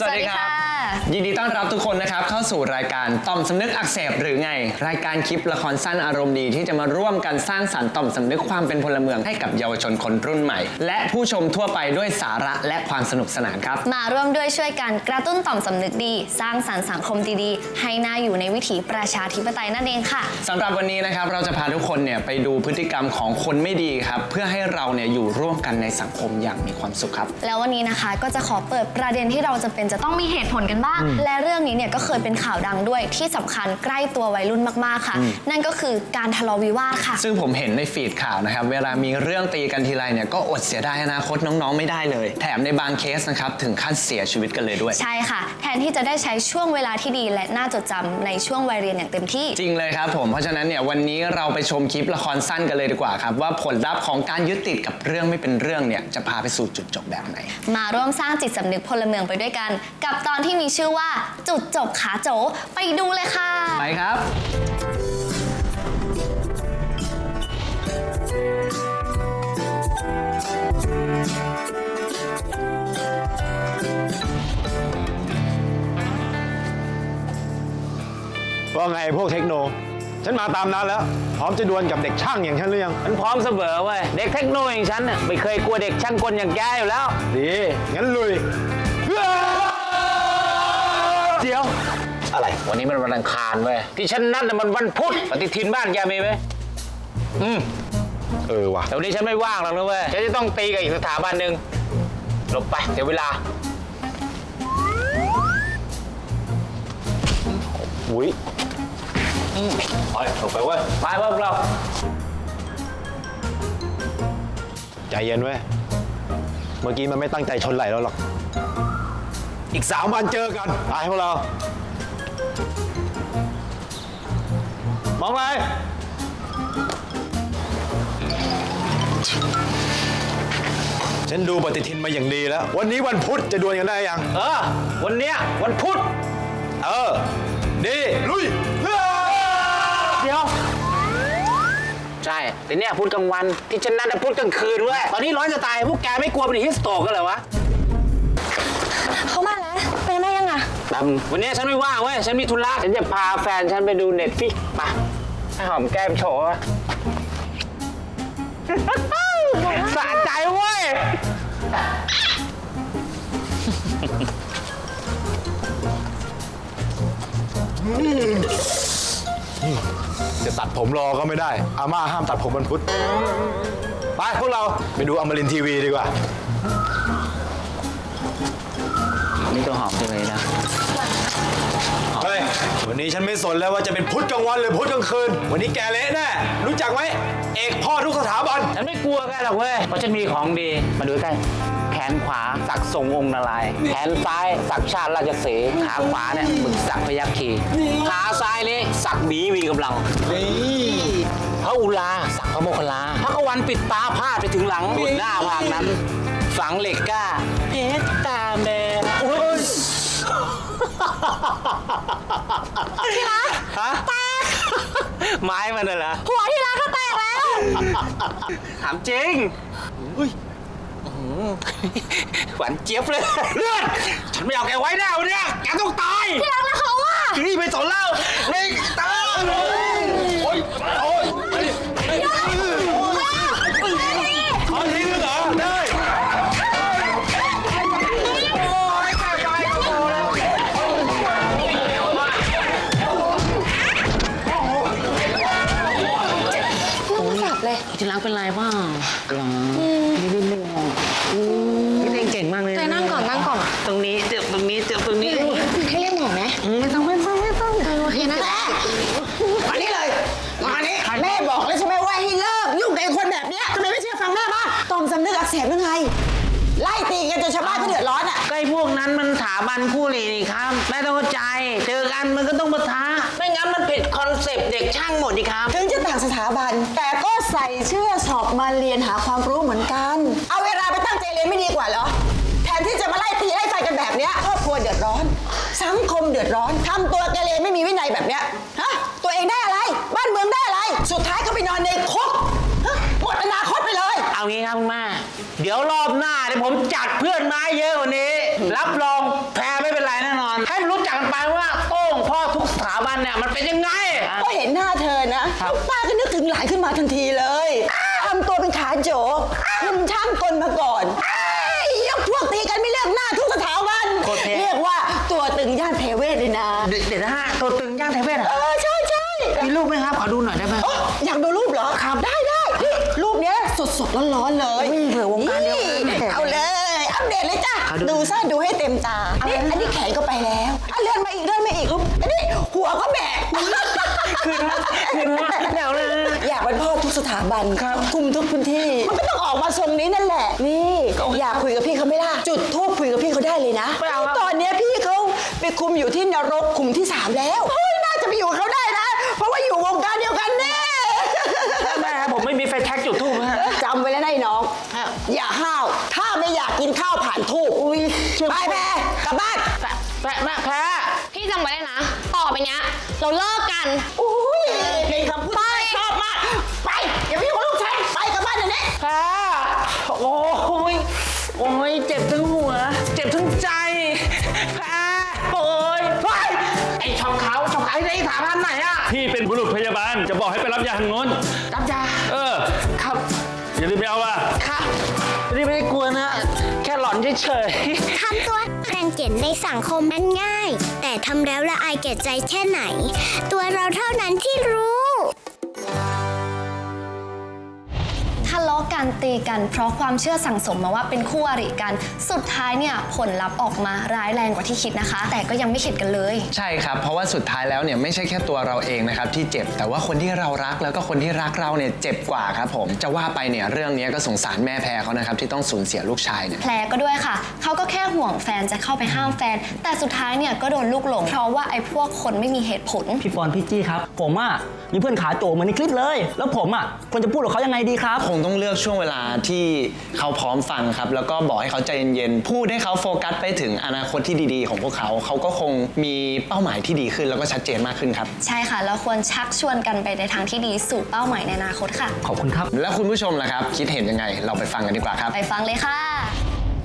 สวัสดีครับ ยินดีต้อนรับทุกคนนะครับเข้าสู่รายการต่อมสำนึกอักเสบหรือไง รายการคลิปละครสั้นอารมณ์ดีที่จะมาร่วมกันสร้างสรรค์ต่อมสำนึกความเป็นพลเมืองให้กับเยาวชนคนรุ่นใหม่ และผู้ชมทั่วไปด้วยสาระและความสนุกสนานครับ มาร่วมด้วยช่วยกันกระตุ้นต่อมสำนึกดี สร้างสรรค์สังคมดีๆ ให้น่าอยู่ในวิถีประชาธิปไตยนั่นเองค่ะสำหรับวันนี้นะครับเราจะพาทุกคนเนี่ยไปดูพฤติกรรมของคนไม่ดีครับเพื่อให้เราเนี่ยอยู่ร่วมกันในสังคมอย่างมีความสุขครับ แล้ววันนี้นะคะก็จะขอเปิดประเด็นที่เราจะเป็นจะต้องมีเหตุผลกันบ้าง และเรื่องนี้เนี่ยก็เคยเป็นข่าวดังด้วยที่สำคัญใกล้ตัววัยรุ่นมากๆค่ะ นั่นก็คือการทะเลาะวิวาทค่ะ ซึ่งผมเห็นในฟีดข่าวนะครับ เวลามีเรื่องตีกันทีไรเนี่ยก็อดเสียดายอนาคตน้องๆไม่ได้เลย แถมในบางเคสนะครับถึงขั้นเสียชีวิตกันเลยด้วย ใช่ค่ะ แทนที่จะได้ใช้ช่วงเวลาที่ดีและน่าจดจำในช่วงวัยเรียนอย่างเต็มที่ จริงเลยครับผมเพราะฉะนั้นเนี่ยวันนี้เราไปชมคลิปละครสั้นกันเลยดีกว่าครับว่าผลลัพธ์ของการยึดติดกับเรื่องไม่เป็นเรื่องเนี่ยจะพาไปสู่จุดจบแบบไหน มาร่วมสร้างจิตสำนึกพลเมืองไปด้วยกัน กับตอนที่มีชื่อว่าจุดจบขาโจ ไปดูเลยค่ะ ไปครับ ว่าไงพวกเทคโน ฉันมาตามนั้นแล้ว พร้อมจะดวลกับเด็กช่างอย่างฉันหรือยัง มันพร้อมเสมอเว้ย เด็กเทคโนอย่างฉันน่ะไม่เคยกลัวเด็กช่างกลอย่างแกอยู่แล้ว ดี งั้นลุย อะไร วันนี้มันวันอังคารเว้ยที่ฉันนัดน่ะมันวันพุธปฏิทินบ้านแกมีไหมอืมเออว่ะแต่วันนี้ฉันไม่ว่างหรอกนะเว้ยฉันจะต้องตีกับอีกสถาบันหนึ่งหลบไปเสียเวลาอุ้ยไปหลบไปเว้ยไปพวกเราใจเย็นเว้ย เมื่อกี้มันไม่ตั้งใจชนไหลเราหรอก อีกสามวันเจอกันไปพวกเรา ไรฉันดูปฏิทินมาอย่างดีแล้ว วันนี้วันพุธจะดวลกันได้ยัง เออ วันเนี้ยวันพุธ เออ ดี ลุยเดี๋ยว ใช่ แต่เนี่ยพูดกลางวัน ที่ฉันนัดน่ะพูดกลางคืนเว้ย ตอนนี้ร้อนจะตาย พวกแกไม่กลัวเป็นฮิสโตกกันเหรอวะ เขามาแล้ว เป็นได้ยังอะแป๊บวันนี้ฉันไม่ว่างเว้ย ฉันมีธุระ ฉันจะพาแฟนฉันไปดูเน็ตฟิกไปให้หอมแก้มโชว์วะสะใจเว้ย จะตัดผมรอก็ไม่ได้ อาม่าห้ามตัดผมวันพุธ ไปพวกเราไปดูอมรินทร์ทีวีดีกว่า นี่ตัวหอมจังเลยนะ้ย วันนี้ฉันไม่สนแล้วว่าจะเป็นพุธกลางวันหรือพุธกลางคืน วันนี้แกเละแน่ รู้จักไหม เอกพ่อทุกสถาบัน ฉันไม่กลัวแกหรอกเว้ย เพราะฉันมีของดี มาดูใกล้แขนขวาสักทรงองค์นารายณ์แขนซ้ายสักชาติราชสีห์ขาขวาเนี่ยมึกสักพยัคฆ์คีขาซ้ายนี่สักหมีมีกำลัง พระอุลาสักพระโมคคัลลาพระกวันปิดตาพาดไปถึงหลังบนหน้าผากนั้น ฝังเหล็กกล้าเพชรตาแมวโอ้ย ที่รักฮะแตกไม้มันน่ะเหรอหัวที่รักก็แตกแล้ว ถามจริงอุ้ยอื้อหือหวานเจี๊ยบเลยเลือดฉันไม่เอาแกไว้แน่วันเนี้ยแกต้องตายที่รักแล้วเขาอะ นี่ไม่สนแล้วนี่ตาย ที่รักเป็นไรบ้างหรอนี่นิดนึงนี่เองเก่งมากเลยใจนั่งก่อนนั่งก่อนตรงนี้เจ็บตรงนี้เจ็บตรงนี้ให้เรียกหมอไหมไม่ต้องไม่ต้องไม่ต้องโอเคนะมานี่เลยมานี่แม่บอกแล้วใช่ไหมว่าให้เลิกยุ่งกับไอ้คนแบบเนี้ยทำไมไม่เชื่อฟังแม่บ้างต่อมสำนึกอักเสบหรือไงไล่ตีกัน บันคู่หลีนี่ครับแม่ต้องเข้าใจเจอกันมันก็ต้องปะทะไม่งั้นมันผิดคอนเซปต์เด็กช่างหมดดิครับ ถึงจะต่างสถาบัน แต่ก็ใส่เชื่อสอบมาเรียนหาความรู้เหมือนกัน เอาเวลาไปตั้งใจเรียนไม่ดีกว่าเหรอ แทนที่จะมาไล่ตีไล่ฟันกันแบบเนี้ยครอบครัวเดือดร้อน สังคมเดือดร้อนทำตัวเกเรไม่มีวินัยแบบเนี้ยฮะตัวเองได้อะไร บ้านเมืองได้อะไร สุดท้ายก็ไปนอนในคุกฮะหมดอนาคตไปเลย เอางี้ครับคุณแม่เดี๋ยวรอบหน้าเดี๋ยวผมจัดเพื่อนมาเยอะกว่านี้ รับรองแพ้ไม่เป็น บัน เนี่ยมันเป็นยังไง ก็เห็นหน้าเธอนะป้าก็นึกถึงหลานขึ้นมาทันทีเลยทำตัวเป็นขาโจกคุมช่างกลมาก่อนยกพวกตีกันไม่เลือกหน้าทุกสถาบันโคตรเท่ เรียกว่าตัวตึงย่านเทเวศเลยนะ เดี๋ยวนะฮะตัวตึงย่างไทยเวทเหรเอออใช่ใช่มีรูปไหมครับขอดูหน่อยได้ไหม เอ้ออยากดูรูปเหรอครับได้ได้นี่รูปเนี้ยสดสดร้อนร้อนๆเลยอุ้ยเผื่อวงการเดียวกันนี่เอาเลยอัป เดตเลยจ้ะขอดูดูซะดูให้เต็มตานี่อันนี้แขนก็ไปแล้วอะเลื่อนมาอีกเลื่อนมาอีกอันนี้หัวก็แบก คืนฮะคืนฮะเดี๋ยวนะอยากเป็นพ่อทุกสถาบันคุมทุกพื้นที่ มันก็ต้องออกมาทรงนี้นั่นแหละ นี่ อยากคุยกับพี่เขาไหม่ล่ะ จุดทูบคุยกับพี่เขาได้เลยนะ ไม่เอาครับตอนเนี้ยพี่เขาไปคุมอยู่ที่นรกคุมที่สามแล้ว เฮ้ย น่าจะไปอยู่กับเขาได้นะ เพราะว่าอยู่วงการเดียวกันแน่แม่ครับผมไม่มีไฟแท็กจุดทูบฮะจำไว้แล้วนะไอ้น้อง อย่าห้าวถ้าไม่ อยากกินข้าวผ่านทูบไปแม่กลับบ้านแม่แม่แม่แพ้พี่จำไว้เลยนะ ต่อไปเนี้ย เราเลิกกัน อุ้ยเป็นคำพูดที่ชอบมาก ไปอย่าไปยุ่งกับลูกฉันไปกลับบ้านเดี๋ยวนี้แพ้โอ้ยโอ้ยเจ็บทั้งหัว เจ็บทั้งใจแพ้โอ้ยเฮ้ยไอช่องเขาช่องเขาไอ้ถามท่านไหนอะพี่เป็นบุรุษพยาบาลจะบอกให้ไปรับยาทางโน้นรับยา เออ ครับ อย่าลืมไปเอาล่ะ ครับนี่ไม่ได้กลัวนะ แค่หลอนเฉยๆทำตัวแรงเกียจในสังคมมันง่าย แต่ทำแล้วละอายแก่ใจแค่ไหน ตัวเราเท่านั้นที่รู้ ตีกัน เพราะความเชื่อสั่งสมมาว่าเป็นคู่อริกัน สุดท้ายเนี่ยผลลัพธ์ออกมาร้ายแรงกว่าที่คิดนะคะ แต่ก็ยังไม่เข็ดกันเลย ใช่ครับ เพราะว่าสุดท้ายแล้วเนี่ยไม่ใช่แค่ตัวเราเองนะครับที่เจ็บ แต่ว่าคนที่เรารักแล้วก็คนที่รักเราเนี่ยเจ็บกว่าครับผม จะว่าไปเนี่ยเรื่องนี้ก็สงสารแม่แพรเขานะครับที่ต้องสูญเสียลูกชายเนี่ยแพรก็ด้วยค่ะ เขาก็แค่ห่วงแฟนจะเข้าไปห้ามแฟน แต่สุดท้ายเนี่ยก็โดนลูกหลง เพราะว่าไอ้พวกคนไม่มีเหตุผล พี่ฟอนพี่จี้ครับ ผมอะมีเพื่อนขาโจเหมือนในคลิปเลย แล้วผมอะควรจะพูดกับเขายังไงดีครับ คงต้องเลือกช่วงเวลาที่เขาพร้อมฟังครับ แล้วก็บอกให้เขาใจเย็นๆพูดให้เขาโฟกัสไปถึงอนาคตที่ดีๆ ของพวกเขา เขาก็คงมีเป้าหมายที่ดีขึ้น แล้วก็ชัดเจนมากขึ้นครับ ใช่ค่ะแล้วควรชักชวนกันไปในทางที่ดีสู่เป้าหมายในอนาคตค่ะ ขอบคุณครับ แล้วคุณผู้ชมล่ะครับ คิดเห็นยังไง เราไปฟังกันดีกว่าครับ ไปฟังเลยค่ะ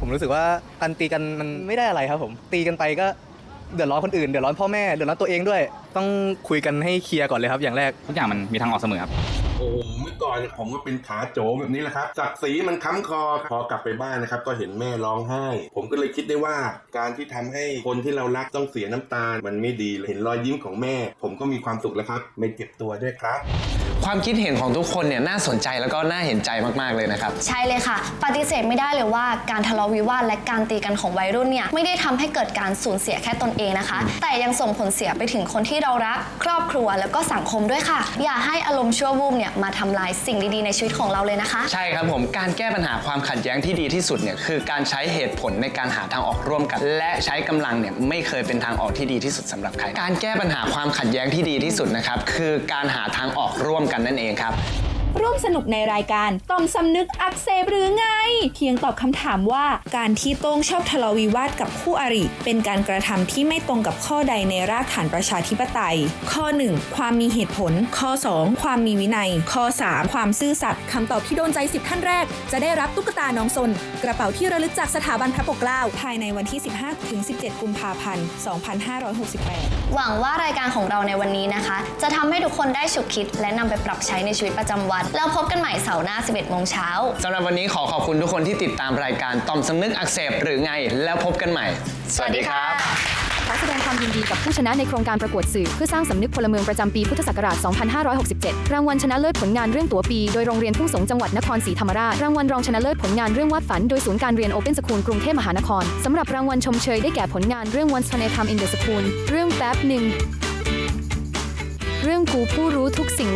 ผมรู้สึกว่าการตีกันมันไม่ได้อะไรครับผม ตีกันไปก็เดือดร้อนคนอื่น เดือดร้อนพ่อแม่ เดือดร้อนตัวเองด้วย ต้องคุยกันให้เคลียร์ก่อนเลยครับ อย่างแรกทุกอย่างมันมีทางออกเสมอครับ โอ้โหเมื่อก่อนเนี่ยผมก็เป็นขาโจแบบนี้แหละครับศักดิ์ศรีมันค้ำคอครับพอกลับไปบ้านนะครับ ก็เห็นแม่ร้องไห้ ผมก็เลยคิดได้ว่า การที่ทำให้คนที่เรารักต้องเสียน้ำตา มันไม่ดีเลยเห็นรอยยิ้มของแม่ ผมก็มีความสุขแล้วครับ ไม่เจ็บตัวด้วยครับความคิดเห็นของทุกคนเนี่ยน่าสนใจแล้วก็น่าเห็นใจมากๆเลยนะครับ ใช่เลยค่ะ ปฏิเสธไม่ได้เลยว่าการทะเลาะวิวาทและการตีกันของวัยรุ่นเนี่ยไม่ได้ทำให้เกิดการสูญเสียแค่ตนเองนะคะ แต่ยังส่งผลเสียไปถึงคนที่เรารัก ครอบครัวแล้วก็สังคมด้วยค่ะ อย่าให้อารมณ์ชั่ววูบเนี่ยมาทำลายสิ่งดีๆในชีวิตของเราเลยนะคะ ใช่ครับผมการแก้ปัญหาความขัดแย้งที่ดีที่สุดเนี่ยคือการใช้เหตุผลในการหาทางออกร่วมกัน และใช้กำลังเนี่ยไม่เคยเป็นทางออกที่ดีที่สุดสำหรับใคร การแก้ปัญหาความขัดแย้งที่ดีที่สุดนะครับคือการหาทางออกร่วมกันนั่นเองครับ ร่วมสนุกในรายการต่อมสำนึกอักเสบหรือไง เพียงตอบคำถามว่าการที่โต้งชอบทะเลาะวิวาทกับคู่อริ เป็นการกระทำที่ไม่ตรงกับข้อใดในรากฐานประชาธิปไตย ข้อ 1 ความมีเหตุผล ข้อ 2 ความมีวินัย ข้อ 3 ความซื่อสัตย์คำตอบที่โดนใจ 10 ท่านแรก จะได้รับตุ๊กตาน้องซน กระเป๋าที่ระลึกจากสถาบันพระปกเกล้าภายในวันที่ 15-17 กุมภาพันธ์ 2568 หวังว่ารายการของเราในวันนี้นะคะ จะทำให้ทุกคนได้ฉุกคิดและนำไปปรับใช้ในชีวิตประจำวันแล้วพบกันใหม่เสาร์หน้า 11โมงเช้า สำหรับวันนี้ขอขอบคุณทุกคนที่ติดตามรายการต่อมสำนึกอักเสบหรือไง แล้วพบกันใหม่สวัสดีครับขอแสดงความยินดีกับผู้ชนะในโครงการประกวดสื่อเพื่อสร้างสำนึกพลเมืองประจำปีพุทธศักราช 2567 รางวัลชนะเลิศผลงานเรื่องตัวปี โดยโรงเรียนทุ่งสง จังหวัดนครศรีธรรมราช รางวัลรองชนะเลิศผลงานเรื่องวาดฝัน โดยศูนย์การเรียนโอเ n นสคูลกรุงเทพมหานคร สำหรับรางวัลชมเชยได้แก่ผลงานเรื่อง Once Upon a Time in the School เรื่องแป๊บหนึ่ง เรื่องกูผู้รู้ทุกสิ่ง